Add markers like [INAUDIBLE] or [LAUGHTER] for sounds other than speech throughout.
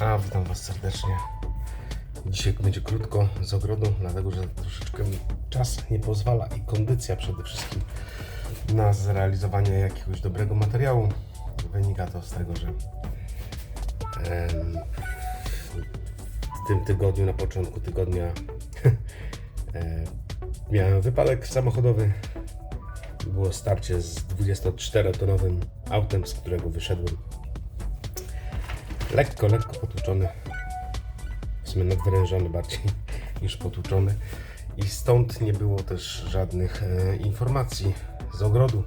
A, witam Was serdecznie. Dzisiaj będzie krótko z ogrodu, dlatego że troszeczkę mi czas nie pozwala i kondycja przede wszystkim na zrealizowanie jakiegoś dobrego materiału. Wynika to z tego, że w tym tygodniu, na początku tygodnia [LAUGHS] e, miałem wypadek samochodowy. Było starcie z 24-tonowym autem, z którego wyszedłem lekko, lekko potłuczony. W sumie nadwyrężony bardziej [LAUGHS] niż potłuczony. I stąd nie było też żadnych e, informacji z ogrodu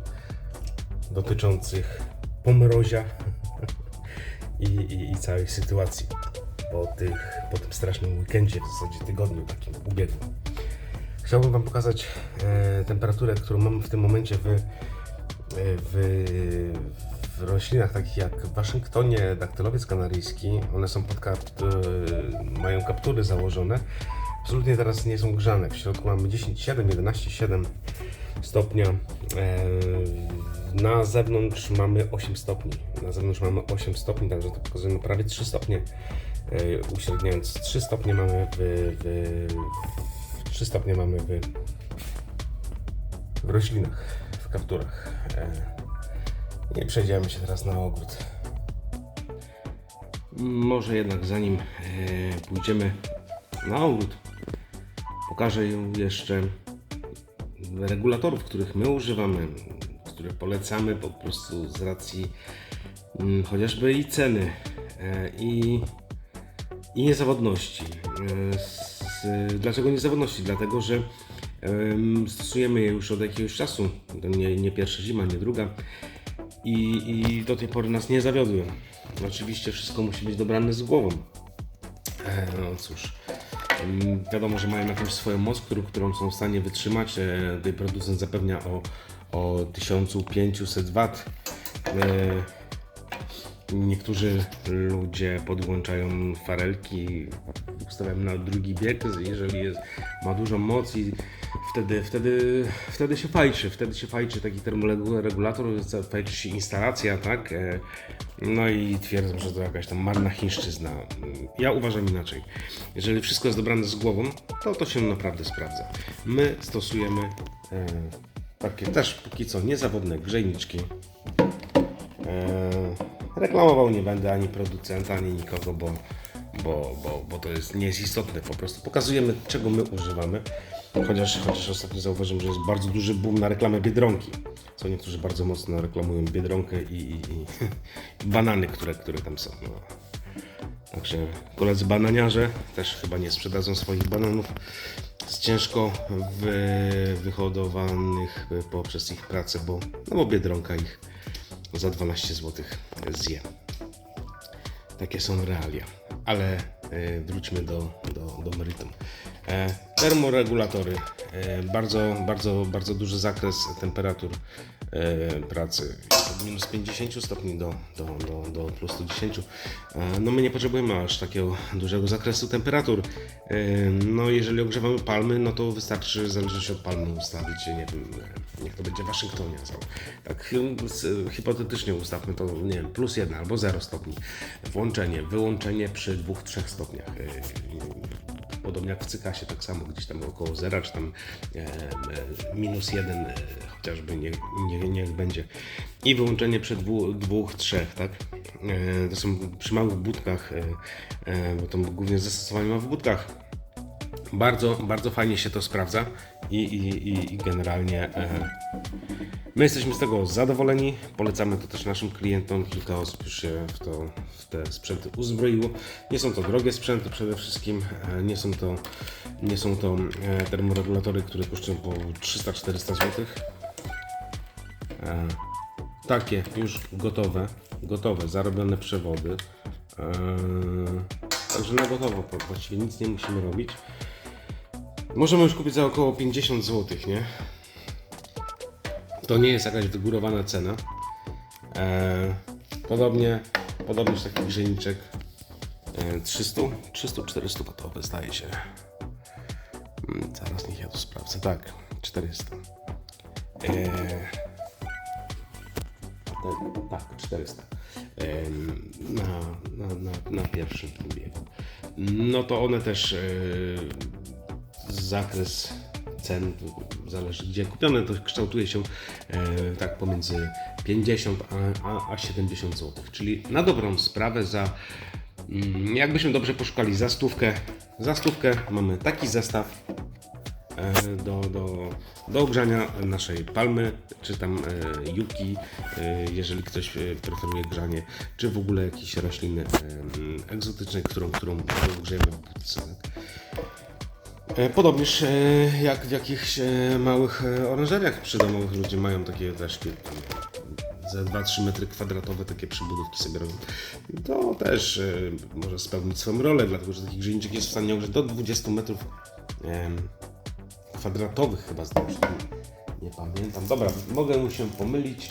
dotyczących pomrozia [LAUGHS] i, i, i całej sytuacji po, tych, po tym strasznym weekendzie, w zasadzie tygodniu takim ubiegłym. Chciałbym Wam pokazać e, temperaturę, którą mam w tym momencie w, e, w, w roślinach takich jak w Waszyngtonie, daktylowiec kanaryjski. One są pod kap, e, mają kaptury założone. Absolutnie teraz nie są grzane. W środku mamy 10,7, 11,7 stopnia. E, na zewnątrz mamy 8 stopni. Na zewnątrz mamy 8 stopni, także to pokazuje prawie 3 stopnie. E, uśredniając 3 stopnie mamy w, w 3 stopnie mamy w, w roślinach, w kapturach. I przejdziemy się teraz na ogród. Może jednak zanim e, pójdziemy na ogród, pokażę jeszcze regulatorów, których my używamy, które polecamy po prostu z racji mm, chociażby i ceny e, i, i niezawodności. E, s- dlaczego niezawodności? Dlatego, że em, stosujemy je już od jakiegoś czasu. To nie, nie pierwsza zima, nie druga. I, I do tej pory nas nie zawiodły. Oczywiście wszystko musi być dobrane z głową. E, No cóż, mm, wiadomo, że mają jakąś swoją moc, którą, są w stanie wytrzymać. E, Tutaj producent zapewnia o, o 1500 W. E, Niektórzy ludzie podłączają farelki, ustawiają na drugi bieg, jeżeli jest, ma dużą moc i wtedy, wtedy, wtedy się fajczy, wtedy się fajczy taki termoregulator, fajczy się instalacja, tak? E, No i twierdzą, że to jakaś tam marna chińszczyzna. Ja uważam inaczej. Jeżeli wszystko jest dobrane z głową, to to się naprawdę sprawdza. My stosujemy e, takie też póki co niezawodne grzejniczki. E, reklamował nie będę ani producenta, ani nikogo, bo, bo, bo, bo to jest, nie jest istotne. Po prostu pokazujemy, czego my używamy. Chociaż, chociaż ostatnio zauważyłem, że jest bardzo duży boom na reklamę Biedronki. Co niektórzy bardzo mocno reklamują Biedronkę i, i, i, [LAUGHS] banany, które, które tam są. No. Także koledzy bananiarze też chyba nie sprzedadzą swoich bananów z ciężko wy, wyhodowanych poprzez ich pracę, bo, no bo Biedronka ich za 12 zł zje. Takie są realia. Ale e, wróćmy do, do, do meritum. E, termoregulatory. E, bardzo, bardzo, bardzo duży zakres temperatur e, pracy. Od minus 50 stopni do, do, do, do plus 110. E, no my nie potrzebujemy aż takiego dużego zakresu temperatur. No jeżeli ogrzewamy palmy, no to wystarczy w zależności od palmy ustawić, nie wiem, niech to będzie w Waszyngtonie. co? Tak hipotetycznie ustawmy to, nie wiem, plus 1 albo 0 stopni. Włączenie, wyłączenie przy 2-3 stopniach. Podobnie jak w cykasie, tak samo gdzieś tam około zera, czy tam e, e, minus jeden e, chociażby nie, nie, niech będzie. I wyłączenie przy dwóch, trzech, tak? To są przy małych budkach, bo to głównie zastosowanie ma w budkach. Bardzo, bardzo fajnie się to sprawdza i, i, i, generalnie e, my jesteśmy z tego zadowoleni. Polecamy to też naszym klientom, kilka osób już się w, to, w te sprzęty uzbroiło. Nie są to drogie sprzęty przede wszystkim, e, nie są to, nie są to e, termoregulatory, które kosztują po 300-400 zł. Takie już gotowe, gotowe, zarobione przewody. Także na gotowo, właściwie nic nie musimy robić. Możemy już kupić za około 50 zł, nie? To nie jest jakaś wygórowana cena. E, podobnie, podobnież taki grzejniczek e, 300, 300-400 gotowy zdaje się. Mm, Zaraz niech ja to sprawdzę. Tak, 400. E, tak, tak, 400. Em, Na, na na, na, pierwszym biegu. No to one też e, zakres cen zależy gdzie kupione, to kształtuje się e, tak pomiędzy 50 a, a, a 70 zł. Czyli na dobrą sprawę za mm, jakbyśmy dobrze poszukali za stówkę, za stówkę mamy taki zestaw e, do, do, do ogrzania naszej palmy, czy tam e, juki, e, jeżeli ktoś preferuje grzanie, czy w ogóle jakieś rośliny e, egzotycznej, którą, którą ogrzejemy w budce. E, Podobnież e, jak w jakichś e, małych oranżeriach przydomowych ludzie mają takie też ze 2-3 metry kwadratowe takie przybudówki sobie robią. To też może spełnić swoją rolę, dlatego że taki grzejniczek jest w stanie ogrzeć do 20 metrów kwadratowych chyba się. Nie pamiętam. Dobra, mogę mu się pomylić.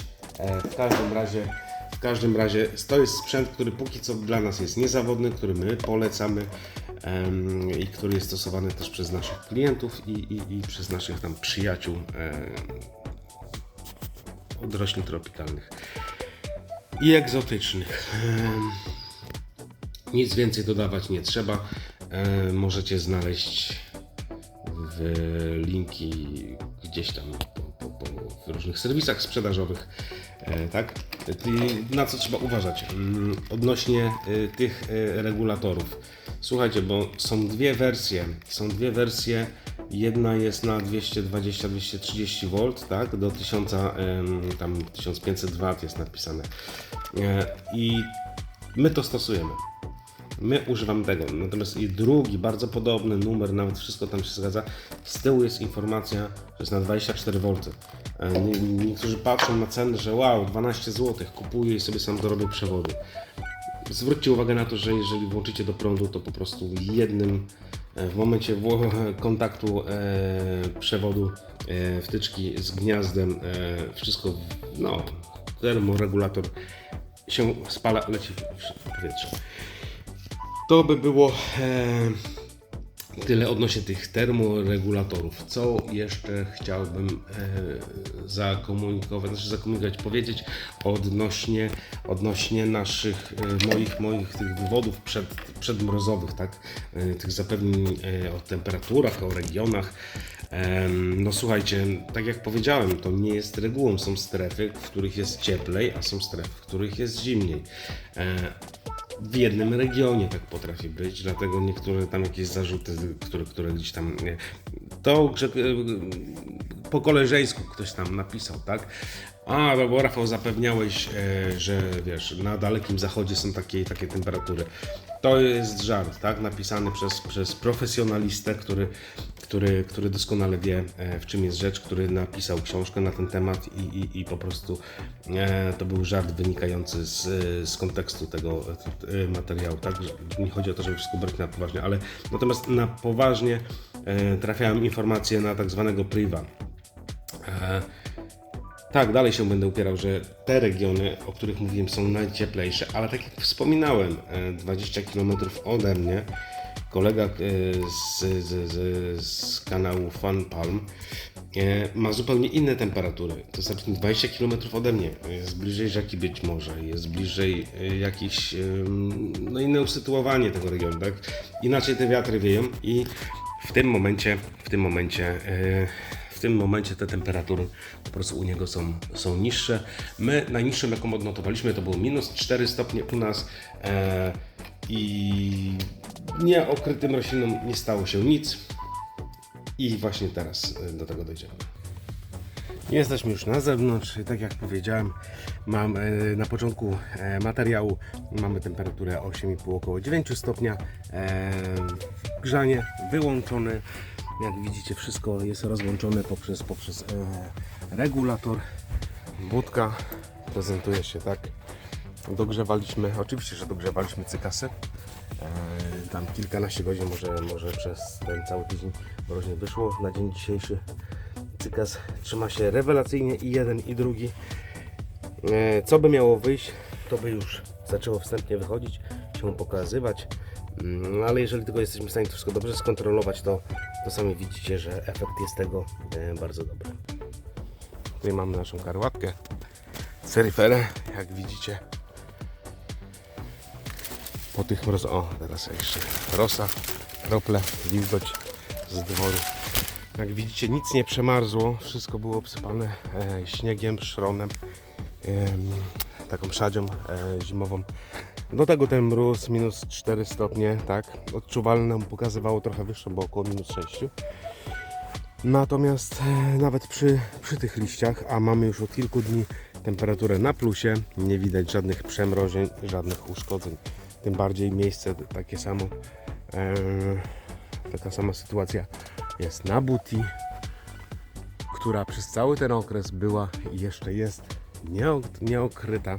W każdym razie w każdym razie to jest sprzęt, który póki co dla nas jest niezawodny, który my polecamy i który jest stosowany też przez naszych klientów i, i, i przez naszych tam przyjaciół od roślin tropikalnych i egzotycznych. Nic więcej dodawać nie trzeba. Możecie znaleźć w linki gdzieś tam po, po, po, w różnych serwisach sprzedażowych. E, tak? Na co trzeba uważać Mm, odnośnie e, tych e, regulatorów? Słuchajcie, bo są dwie wersje. Są dwie wersje. Jedna jest na 220-230 V, tak? Do 1000, em, tam 1500 W jest napisane. E, I my to stosujemy. My używamy tego. Natomiast i drugi, bardzo podobny numer, nawet wszystko tam się zgadza. Z tyłu jest informacja, że jest na 24 V. E, nie- Niektórzy patrzą na cenę, że wow, 12 zł, kupuję i sobie sam dorobię przewody. Zwróćcie uwagę na to, że jeżeli włączycie do prądu, to po prostu jednym e, w momencie kontaktu e, przewodu e, wtyczki z gniazdem e, wszystko, no, termoregulator się spala, leci w powietrze. To by było e, tyle odnośnie tych termoregulatorów. Co jeszcze chciałbym e, zakomunikować, znaczy zakomunikować, powiedzieć odnośnie, odnośnie naszych, e, moich, moich tych wywodów przed, przedmrozowych, tak? E, tych zapewnień e, o temperaturach, o regionach. No słuchajcie, tak jak powiedziałem, to nie jest regułą. Są strefy, w których jest cieplej, a są strefy, w których jest zimniej. E, w jednym regionie tak potrafi być, dlatego niektóre tam jakieś zarzuty, które, które gdzieś tam. To e, po koleżeńsku ktoś tam napisał, tak? A, bo Rafał zapewniałeś, e, że wiesz, na dalekim zachodzie są takie takie temperatury. To jest żart, tak? Napisany przez, przez profesjonalistę, który, który, który doskonale wie, e, w czym jest rzecz, który napisał książkę na ten temat i, i, i po prostu e, to był żart wynikający z, z kontekstu tego e, materiału, tak? Nie chodzi o to, żeby wszystko brać na poważnie, ale natomiast na poważnie e, trafiałem informacje na tak zwanego priva. E, tak, dalej się będę upierał, że te regiony, o których mówiłem, są najcieplejsze, ale tak jak wspominałem, e, 20 km ode mnie, kolega e, z, z, z, z kanału Fun Palm e, ma zupełnie inne temperatury. To znaczy 20 km ode mnie, jest bliżej rzeki być może, jest bliżej e, jakiś, em, no inne usytuowanie tego regionu, tak? Inaczej te wiatry wieją i w tym momencie, w tym momencie e, w tym momencie te temperatury po prostu u niego są, są niższe. My najniższą jaką odnotowaliśmy to było minus 4 stopnie u nas e, i nieokrytym roślinom nie stało się nic. I właśnie teraz e, do tego dojdziemy. Jesteśmy już na zewnątrz tak jak powiedziałem, mam e, na początku e, materiału mamy temperaturę 8,5 około 9 stopnia. Grzanie wyłączone. Jak widzicie wszystko jest rozłączone poprzez, poprzez e, regulator. Budka prezentuje się tak. Dogrzewaliśmy, oczywiście, że dogrzewaliśmy cykasy. E, tam kilkanaście godzin, może, może przez ten cały tydzień mroźnie wyszło. Na dzień dzisiejszy cykas trzyma się rewelacyjnie i jeden i drugi. E, Co by miało wyjść, to by już zaczęło wstępnie wychodzić, się pokazywać. Mm, Ale jeżeli tylko jesteśmy w stanie to wszystko dobrze skontrolować, to, to sami widzicie, że efekt jest tego e, bardzo dobry. Tutaj mamy naszą karłatkę, seriferę, jak widzicie. po tych mroz... O, teraz jeszcze rosa, krople, wilgoć z dworu. Jak widzicie, nic nie przemarzło, wszystko było obsypane e, śniegiem, szronem, em, taką szadzią e, zimową. Do tego ten mróz minus 4 stopnie, tak, odczuwalne nam pokazywało trochę wyższe, bo około minus 6. Natomiast e, nawet przy, przy tych liściach, a mamy już od kilku dni temperaturę na plusie, nie widać żadnych przemrożeń, żadnych uszkodzeń. Tym bardziej miejsce takie samo, e, taka sama sytuacja jest na Buti, która przez cały ten okres była i jeszcze jest nieok- nieokryta.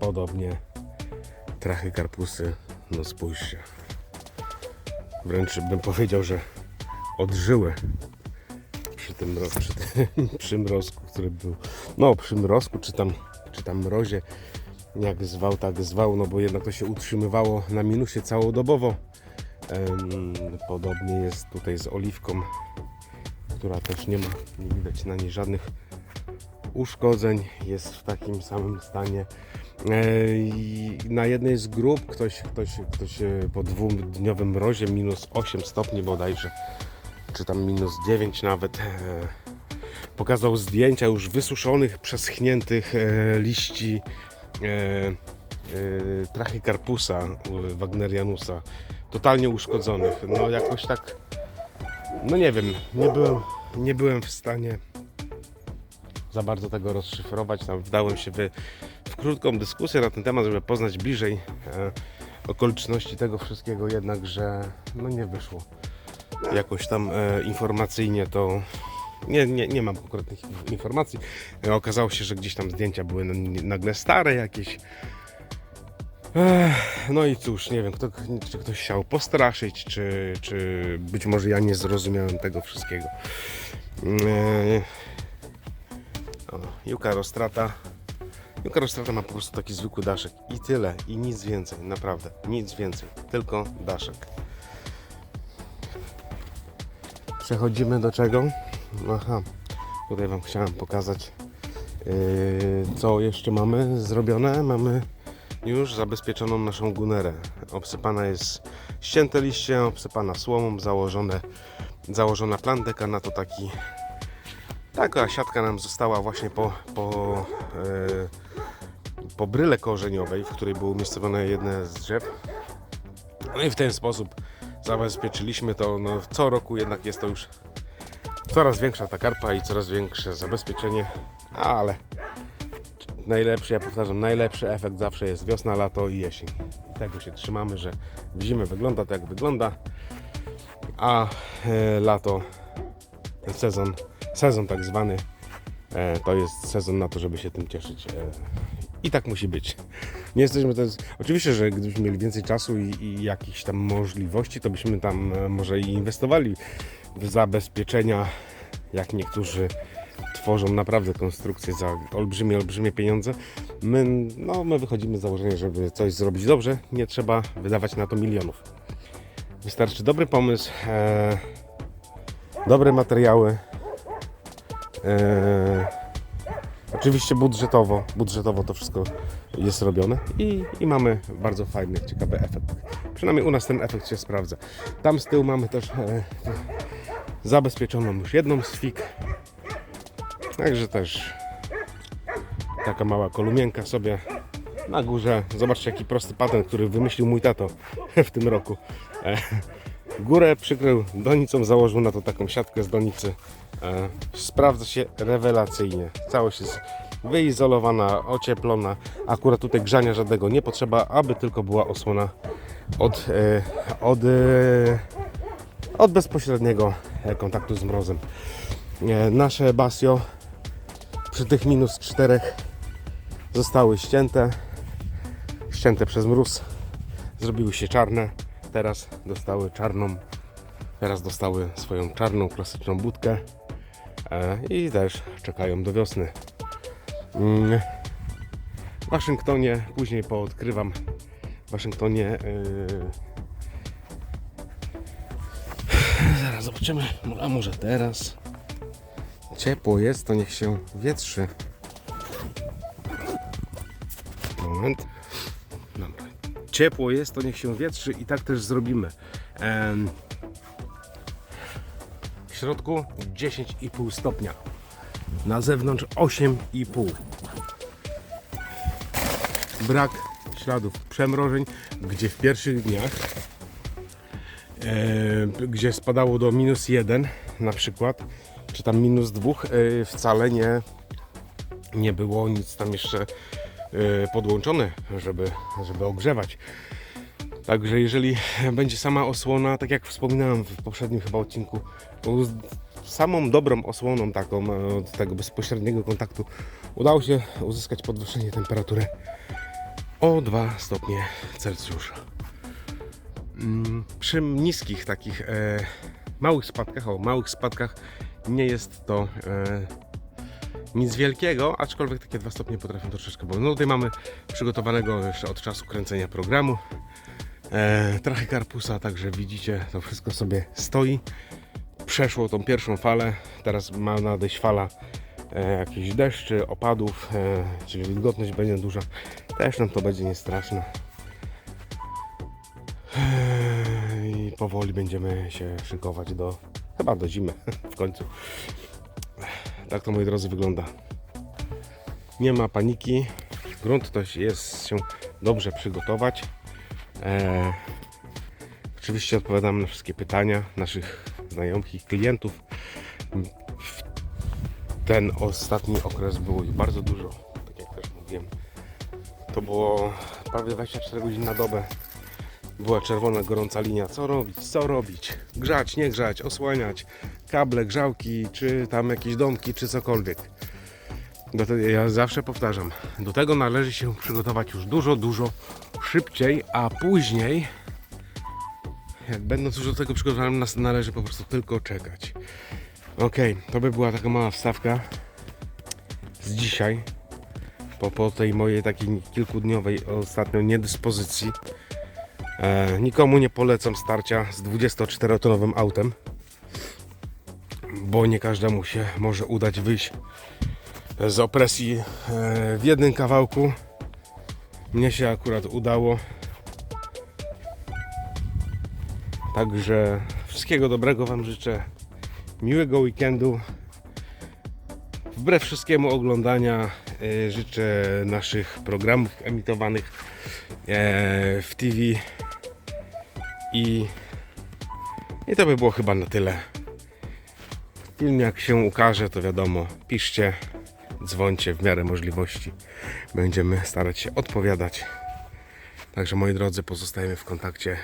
Podobnie trachy karpusy, no spójrzcie. Wręcz bym powiedział, że odżyły przy tym, przy tym [LAUGHS] przymrozku, który był. No, przymrozku, czy tam, czy tam mrozie, jak zwał, tak zwał, no bo jednak to się utrzymywało na minusie całodobowo. Podobnie jest tutaj z oliwką, która też nie ma, nie widać na niej żadnych uszkodzeń, jest w takim samym stanie. E, i Na jednej z grup ktoś, ktoś, ktoś e, po dwudniowym mrozie minus 8 stopni bodajże, czy tam minus 9 nawet, e, pokazał zdjęcia już wysuszonych, przeschniętych liści trachycarpusa e, wagnerianusa, totalnie uszkodzonych. No jakoś tak, no nie wiem, nie byłem, nie byłem w stanie za bardzo tego rozszyfrować. Tam wdałem się w krótką dyskusję na ten temat, żeby poznać bliżej e, okoliczności tego wszystkiego, jednakże no nie wyszło. Jakoś tam e, informacyjnie to nie, nie, nie mam konkretnych inf- informacji. E, okazało się, że gdzieś tam zdjęcia były nagle stare jakieś. Ech, no i cóż, nie wiem, kto, czy ktoś chciał postraszyć, czy, czy być może ja nie zrozumiałem tego wszystkiego. E, o, Juka Rostrata. Juka Rostrata ma po prostu taki zwykły daszek i tyle, i nic więcej, naprawdę, nic więcej, tylko daszek. Przechodzimy do czego? Aha, tutaj Wam chciałem pokazać, yy, co jeszcze mamy zrobione. Mamy już zabezpieczoną naszą gunerę. Obsypana jest ścięte liście, obsypana słomą, założone, założona plandeka na to taki Taka siatka nam została właśnie po, po, e, po bryle korzeniowej, w której było umiejscowione jedne z drzew. No i w ten sposób zabezpieczyliśmy to. No, co roku jednak jest to już coraz większa ta karpa i coraz większe zabezpieczenie, ale najlepszy, ja powtarzam, najlepszy efekt zawsze jest wiosna, lato i jesień. Tego się trzymamy, że w zimę wygląda tak jak wygląda, a e, lato ten sezon, sezon tak zwany, e, to jest sezon na to, żeby się tym cieszyć. E, I tak musi być. Nie jesteśmy to Oczywiście, że gdybyśmy mieli więcej czasu i, i jakichś tam możliwości, to byśmy tam e, może i inwestowali w zabezpieczenia, jak niektórzy tworzą naprawdę konstrukcje za olbrzymie, olbrzymie pieniądze. My, no, my wychodzimy z założenia, żeby coś zrobić dobrze, nie trzeba wydawać na to milionów. Wystarczy dobry pomysł, e, dobre materiały. E, oczywiście budżetowo, budżetowo to wszystko jest robione i, i mamy bardzo fajny, ciekawy efekt. Przynajmniej u nas ten efekt się sprawdza. Tam z tyłu mamy też e, zabezpieczoną już jedną z. Także też taka mała kolumienka sobie na górze. Zobaczcie jaki prosty patent, który wymyślił mój tato w tym roku. E, Górę przykrył donicą, założył na to taką siatkę z donicy. E, sprawdza się rewelacyjnie. Całość jest wyizolowana, ocieplona. Akurat tutaj grzania żadnego nie potrzeba, aby tylko była osłona od, e, od, e, od bezpośredniego kontaktu z mrozem. Nasze basio przy tych minus 4 zostały ścięte. Ścięte przez mróz. Zrobiły się czarne. Teraz dostały czarną. Teraz dostały swoją czarną, klasyczną budkę. E, I też czekają do wiosny. Mm. W Waszyngtonie, później poodkrywam w Waszyngtonie. Yy... Zaraz zobaczymy, a może teraz. Ciepło jest, to niech się wietrzy. moment. Ciepło jest, to niech się wietrzy i tak też zrobimy. W środku 10,5 stopnia. Na zewnątrz 8,5. Brak śladów przemrożeń, gdzie w pierwszych dniach, gdzie spadało do minus 1 na przykład, czy tam minus 2, e, wcale nie, nie było nic tam jeszcze podłączone, żeby, żeby ogrzewać. Także jeżeli będzie sama osłona, tak jak wspominałem w poprzednim chyba odcinku, uz- samą dobrą osłoną taką e, od tego bezpośredniego kontaktu udało się uzyskać podwyższenie temperatury o 2 stopnie Celsjusza. Mm, Przy niskich takich e, małych spadkach, o małych spadkach nie jest to e, nic wielkiego, aczkolwiek takie 2 stopnie potrafią troszeczkę boleć. No tutaj mamy przygotowanego jeszcze od czasu kręcenia programu e, trochę karpusa, także widzicie, to wszystko sobie stoi. Przeszło tą pierwszą falę, teraz ma nadejść fala e, jakichś deszczy, opadów, e, czyli wilgotność będzie duża. Też nam to będzie niestraszne. E, I powoli będziemy się szykować do, chyba do zimy [LAUGHS] w końcu. Tak to moi drodzy wygląda. Nie ma paniki. Grunt to jest się dobrze przygotować. E, oczywiście odpowiadam na wszystkie pytania naszych znajomych klientów. W ten ostatni okres było ich bardzo dużo, tak jak też mówiłem. To było prawie 24 godziny na dobę. Była czerwona, gorąca linia. Co robić? Co robić? Grzać, nie grzać, osłaniać, kable, grzałki, czy tam jakieś domki, czy cokolwiek. Ja zawsze powtarzam, do tego należy się przygotować już dużo, dużo szybciej, a później, jak będąc już do tego przygotowanym, nas należy po prostu tylko czekać. Ok, to by była taka mała wstawka z dzisiaj, po, po tej mojej takiej kilkudniowej ostatnio niedyspozycji. E, nikomu nie polecam starcia z 24-tonowym autem, bo nie każdemu się może udać wyjść z opresji e, w jednym kawałku. Mnie się akurat udało. Także wszystkiego dobrego Wam życzę. Miłego weekendu. Wbrew wszystkiemu oglądania e, życzę naszych programów emitowanych w TV. I, I to by było chyba na tyle. Film jak się ukaże, to wiadomo, piszcie, dzwońcie w miarę możliwości. Będziemy starać się odpowiadać. Także moi drodzy, pozostajemy w kontakcie.